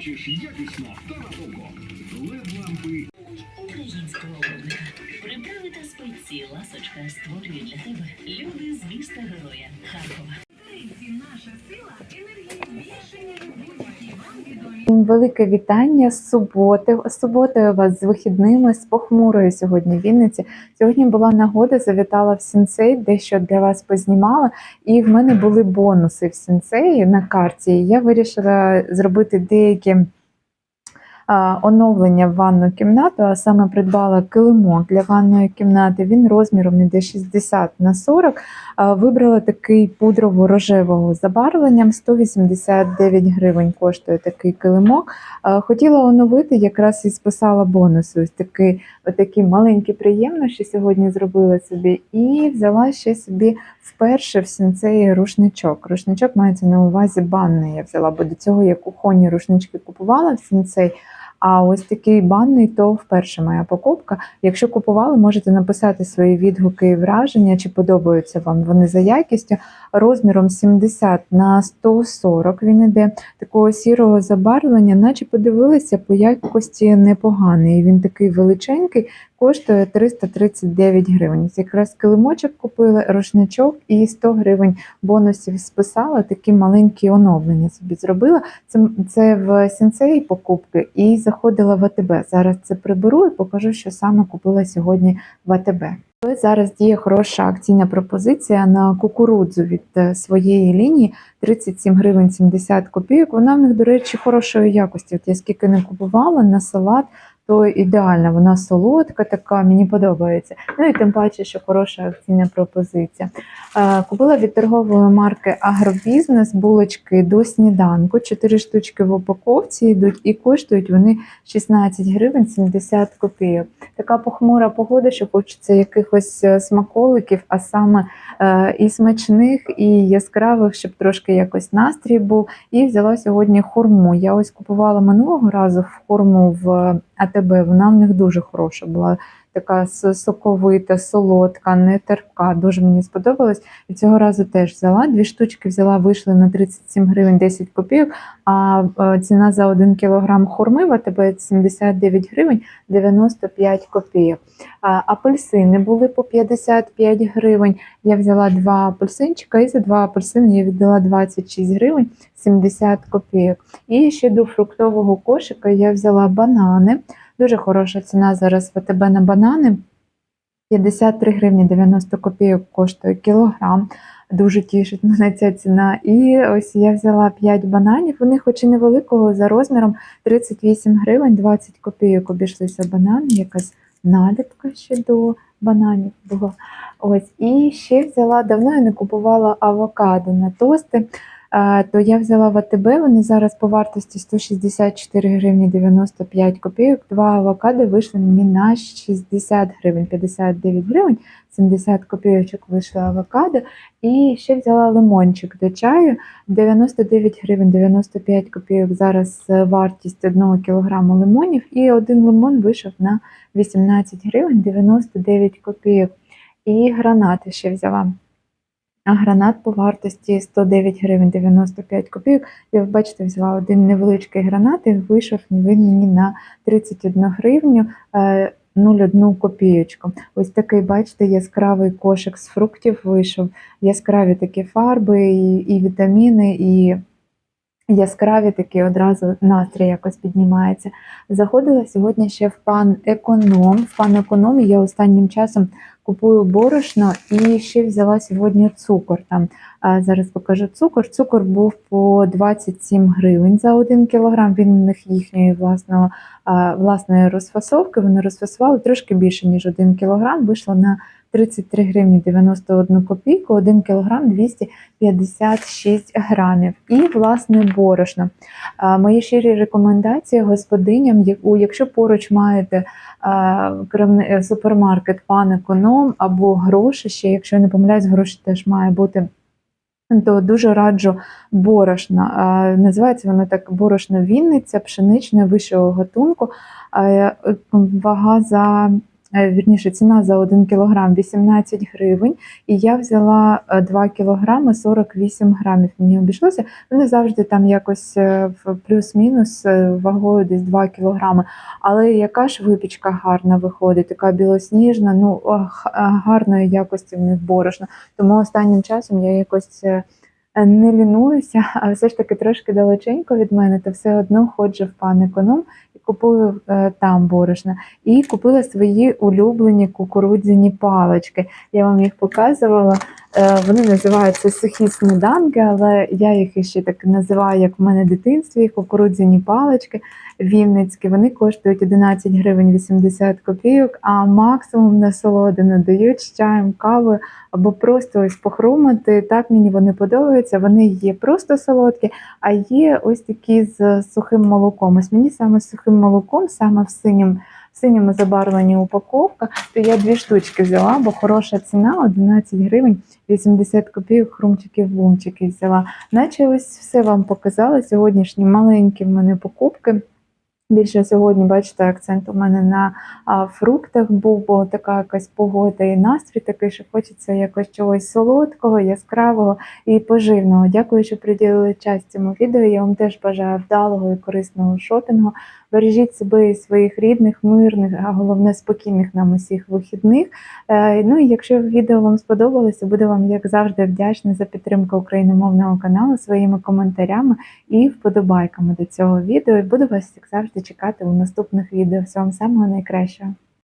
Хочеш якісно та надовго. Лед лампи українського виробника. Приправи та спеці ласочка створює для тебе люди з міста героя Харкова. Велике вітання з суботи. З суботою вас з вихідними, з похмурою сьогодні в Вінниці. Сьогодні була нагода, завітала в сенсей, дещо для вас познімала. І в мене були бонуси в сенсеї на карті. Я вирішила зробити деякі оновлення в ванну кімнату, а саме придбала килимок для ванної кімнати. Він розміром іде 60 на 40. Вибрала такий пудрово-рожевого забарвленням. 189 гривень коштує такий килимок. Хотіла оновити, якраз і списала бонуси. Ось такий, отакі маленькі приємності сьогодні зробила собі. І взяла ще собі вперше в сінцеї рушничок. Рушничок мається на увазі банний. Я взяла, бо до цього я кухонні рушнички купувала в сінцей. А ось такий банний то вперше моя покупка. Якщо купували, можете написати свої відгуки і враження, чи подобаються вам вони за якістю. Розміром 70 на 140 він іде такого сірого забарвлення, наче подивилися по якості непоганий. Він такий величенький, коштує 339 гривень. Якраз килимочок купила, рушничок і 100 гривень бонусів списала. Такі маленькі оновлення собі зробила. Це, це в сенсеї покупки і заходила в АТБ. Зараз це приберу і покажу, що саме купила сьогодні в АТБ. Зараз діє хороша акційна пропозиція на кукурудзу від е, своєї лінії 37 гривень 70 копійок. Вона в них, до речі, хорошої якості. От я скільки не купувала на салат, то ідеальна. Вона солодка, така, мені подобається. Ну і тим паче, що хороша акційна пропозиція. Е, Купила від торгової марки Агробізнес булочки до сніданку. 4 штучки в упаковці йдуть і коштують вони 16 гривень 70 копійок. Така похмура погода, що хочеться якихось е, смаколиків, а саме е, і смачних, і яскравих, щоб трошки якось настрій був. І взяла сьогодні хурму. Я ось купувала минулого разу в хурму в АТБ. Вона в них дуже хороша була. Така соковита, солодка, не терпка. Дуже мені сподобалось. І цього разу теж взяла. Дві штучки взяла, вийшли на 37 гривень 10 копійок. А е, ціна за 1 кілограм хурми в АТБ 79 гривень 95 копійок. Апельсини були по 55 гривень. Я взяла два апельсинчика, і за два апельсини я віддала 26 гривень 70 копійок. І ще до фруктового кошика я взяла банани. Дуже хороша ціна зараз в АТБ на банани. 53 гривні 90 копійок коштує кілограм. Дуже тішить мене ця ціна. І ось я взяла 5 бананів. Вони, хоч і невеликого за розміром, 38 гривень 20 копійок обійшлися банани. Якась наліпка ще до бананів була. Ось і ще взяла давно я не купувала авокадо на тости. То я взяла в АТБ, вони зараз по вартості 164 гривні 95 копійок. Два авокадо вийшли мені на 60 гривень, 59 гривень, 70 копійочок вийшло авокадо. І ще взяла лимончик до чаю, 99 гривень 95 копійок. Зараз е, вартість 1 кілограму лимонів, і один лимон вийшов на 18 гривень 99 копійок. І гранати ще взяла. А гранат по вартості 109 гривень 95 копійок. Я, бачите, взяла один невеличкий гранат і вийшов він мені на 31 гривню. е, 0,1 копійочку. Ось такий, бачите, яскравий кошик з фруктів вийшов. Яскраві такі фарби, і, і вітаміни, і яскраві такі одразу настрій якось піднімається. Заходила сьогодні ще в пан економ. В пан економ я останнім часом купую борошно і ще взяла сьогодні цукор. Там зараз покажу цукор. Цукор був по 27 гривень за 1 кілограм. Він у них їхньої власного, власної розфасовки. Вони розфасували трошки більше, ніж 1 кілограм. Вийшло на 33 гривні 91 копійку, 1 кілограм 256 грамів. І власне борошно. Мої щирі рекомендації господиням, якщо поруч маєте е, супермаркет пан економ або гроші ще, якщо я не помиляюсь, гроші теж має бути. То дуже раджу борошно. Називається воно так борошно Вінниця, пшеничне вищого гатунку. Е, Вага за вірніше, ціна за 1 кілограм 18 гривень, і я взяла е, 2 кілограми 48 грамів. Мені обійшлося. Вони завжди там якось е, в плюс-мінус е, вагою десь 2 кілограми. Але яка ж випічка гарна виходить, така білосніжна, ну гарної якості в них борошно. Тому останнім часом я якось е, не лінуюся, а все ж таки трошки далеченько від мене, то все одно ходжу в пан економ купую е, там борошна. І купила свої улюблені кукурудзяні палички. Я вам їх показувала. Е, Вони називаються сухі сніданки, але я їх ще так називаю, як в мене дитинстві, кукурудзяні палички вінницькі. Вони коштують 11 гривень 80 копійок, а максимум насолоди дають з чаєм, кавою або просто ось похрумати. Так мені вони подобаються. Вони є просто солодкі, а є ось такі з сухим молоком. Ось мені саме з сухим молоком, саме в синім. Синьому забарвленні упаковка, то я дві штучки взяла, бо хороша ціна 11 гривень 80 копійок хрумчиків бумчиків взяла. Наче ось все вам показала. Сьогоднішні маленькі в мене покупки. Більше сьогодні, бачите, акцент у мене на фруктах був, бо така якась погода і настрій такий, що хочеться якось чогось солодкого, яскравого і поживного. Дякую, що приділили час цьому відео. Я вам теж бажаю вдалого і корисного шопінгу. Бережіть себе і своїх рідних, мирних, а головне спокійних нам усіх вихідних. Е, Ну і якщо відео вам сподобалося, буду вам як завжди вдячна за підтримку україномовного каналу своїми коментарями і вподобайками до цього відео. І буду вас як завжди чекати у наступних відео. Всього вам самого найкращого.